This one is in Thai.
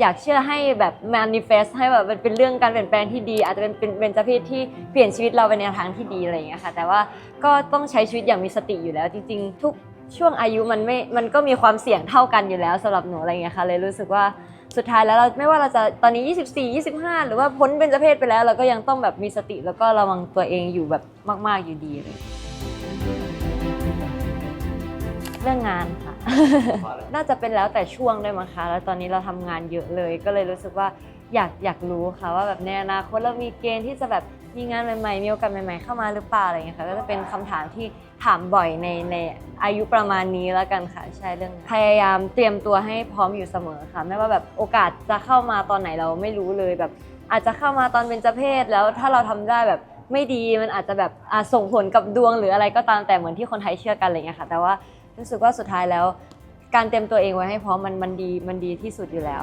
อยากเชื่อให้แบบ manifest ให้แบบมันเป็นเรื่องการเปลี่ยนแปลงที่ดี อาจจะเป็นเป็นเป็นเจเพศที่เปลี่ยนชีวิตเราไปในทางที่ดีอะไรอย่างเงี้ยค่ะ แต่ว่าก็ต้องใช้ชีวิตอย่างมีสติอยู่แล้ว จริงๆ ทุกช่วงอายุมันไม่ มันก็มีความเสี่ยงเท่ากันอยู่แล้วสำหรับหนูอะไรอย่างเงี้ยค่ะ เลยรู้สึกว่าสุดท้ายแล้วเราไม่ว่าเราจะตอนนี้ 24 25 หรือว่าพ้นเป็นเจเพศไปแล้ว เราก็ยังต้องแบบมีสติแล้วก็ระวังตัวเองอยู่แบบมาก ๆอยู่ดีเลย เรื่องงานค่ะ น่าจะเป็นแล้วแต่ช่วงด้วยมั้งคะ แล้วตอนนี้เราทำงานเยอะเลย ก็เลยรู้สึกว่าอยากอยากรู้ค่ะว่าแบบในอนาคตเรามีเกณฑ์ที่จะแบบมีงานใหม่ๆ มีโอกาสใหม่ๆ เข้ามาหรือเปล่าอะไรอย่างเงี้ยค่ะ ก็จะเป็นคำถามที่ถามบ่อยในในอายุประมาณนี้แล้วกันค่ะ ใช่เรื่องงานพยายามเตรียมตัวให้พร้อมอยู่เสมอค่ะ ไม่ว่าแบบโอกาสจะเข้ามาตอนไหนเราไม่รู้เลยแบบ อาจจะเข้ามาตอนเป็นเจเพศแล้วถ้าเราทำได้แบบไม่ดีมันอาจจะแบบอะส่งผลกับดวงหรืออะไรก็ตามแต่เหมือนที่คนไทยเชื่อกันอะไรอย่างเงี้ยค่ะ แต่ว่า รู้สึกว่าสุดท้ายแล้ว การเตรียมตัวเองไว้ให้พร้อมมันมันดีมันดีที่สุดอยู่แล้ว